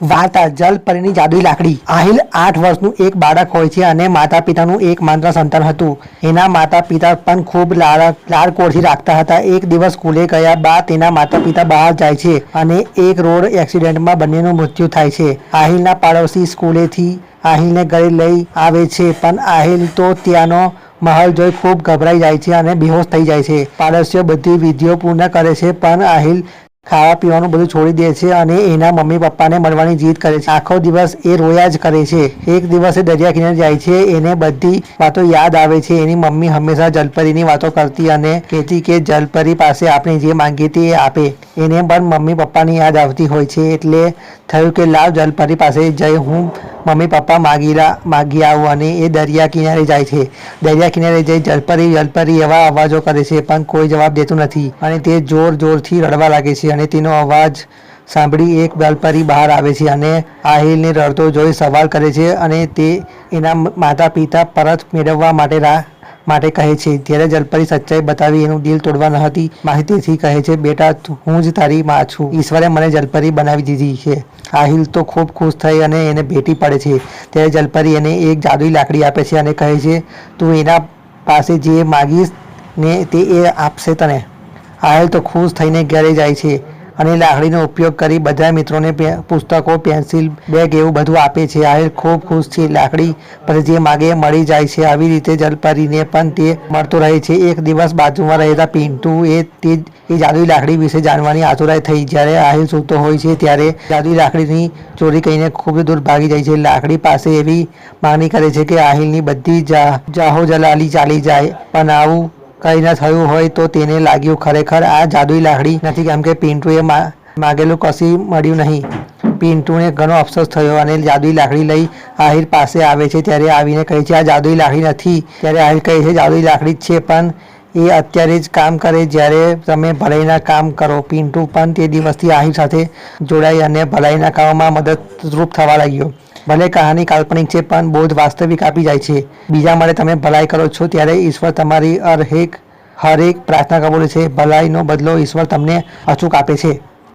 વાર્તા જલપરીની જાદુઈ લાકડી. આહિલ આઠ વર્ષનું એક બાળક હોય છે અને માતા પિતાનું એક માત્ર સંતાન હતું. એના માતા પિતા પણ ખૂબ લાડ રાખતા હતા. એક દિવસ સ્કૂલે ગયા બાદ તેના માતા પિતા બહાર જાય છે અને એક રોડ એક્સિડન્ટમાં બંનેનું મૃત્યુ થાય છે. આહિલના પાડોશી સ્કૂલેથી આહિલને ઘરે લઈ આવે છે, પણ આહિલ તો ત્યાંનો મહલ જોઈ ખૂબ ગભરાઈ જાય છે અને બેહોશ થઈ જાય છે. પાડોશીઓ બધી વિધિઓ પૂર્ણ કરે છે, પણ આહિલ ખાવા પીવાનું બધું છોડી દે છે અને એના મમ્મી પપ્પાને મળવાની જીદ કરે છે. આખો દિવસ એ રોયા જ કરે છે. એક દિવસે દરિયા કિનારે જાય છે. એને બધી વાતો યાદ આવે છે. એની મમ્મી હંમેશા જલપરીની વાતો કરતી અને કહેતી કે જલપરી પાસે આપણે જે માંગીએ તે એ આપે. એને પણ મમ્મી પપ્પાની યાદ આવતી હોય છે. એટલે થયું કે લાવ જલપરી પાસે જઈ હું મમ્મી પપ્પા માગી લા- માગી આવું અને એ દરિયા કિનારે જાય છે. દરિયા કિનારે જઈ જલપરી જલપરી એવા અવાજો કરે છે, પણ કોઈ જવાબ દેતું નથી. અને તે જોર જોરથી રડવા લાગે છે અને તેનો અવાજ સાંભળી એક જલપરી બહાર આવે છે અને આહિલને રડતો જોઈ સવાલ કરે છે અને તે એના માતા પિતા પરત મેળવવા માટે રાહ માટે કહે છે, ત્યારે જલપરી સચ્ચાઈ બતાવી એનું દિલ તોડવા ન હતી. માહિતીથી કહે છે, બેટા હું જ તારી માં છું. ઈશ્વરે મને જલપરી બનાવી દીધી છે. આહિલ તો ખૂબ ખુશ થઈ અને એને ભેટી પડે છે. ત્યારે જલપરી એને એક જાદુઈ લાકડી આપે છે અને કહે છે, તું એના પાસે જે માગીશ ને તે એ આપશે તને. આહિલ તો ખુશ થઈને ઘરે જાય છે. અને લાકડીનો ઉપયોગ કરી બધા મિત્રોને પુસ્તકો, પેન્સિલ, બેગ એવું બધું આપે છે. આહિર ખૂબ ખુશ છે. લાકડી પર જે માગે મળી જાય છે. આવી રીતે જલપરીને પણ તે મળતો રહે છે. એક દિવસ બાજુમાં રહેતા પિન્ટુ એ તે એ જાદુઈ લાકડી વિશે જાણવાની આતુરાઈ થઈ. જ્યારે આહિલ સૂતો હોય છે ત્યારે જાદુઈ લાકડીની ચોરી કરીને ખૂબ દૂર ભાગી જાય છે. લાકડી પાસે એવી માંગણી કરે છે કે આહિલની બધી જાહો જલાલી ચાલી જાય. પણ આવું કંઈ ન થયું હોય તો તેને લાગ્યું ખરેખર આ જાદુઈ લાકડી નથી. કેમ કે પિન્ટુએ માગેલું કશી મળ્યું નહીં. પિન્ટુને ઘણો અફસોસ થયો અને જાદુઈ લાકડી લઈ આહિર પાસે આવે છે ત્યારે આવીને કહે છે, આ જાદુઈ લાકડી નથી. ત્યારે આહિર કહે છે, જાદુઈ લાકડી જ છે, પણ એ અત્યારે જ કામ કરે જ્યારે તમે ભલાઈના કામ કરો. પિન્ટુ પણ તે દિવસથી આહિર સાથે જોડાઈ અને ભલાઈના કામમાં મદદરૂપ થવા લાગ્યો. ભલે કહાની કાલ્પનિક છે, પણ બોધ વાસ્તવિક આપી જાય છે. બીજા માટે તમે ભલાઈ કરો છો ત્યારે ઈશ્વર તમારી હરેક હરેક પ્રાર્થના કબૂલ છે. ભલાઈનો બદલો ઈશ્વર તમને અચૂક આપે છે.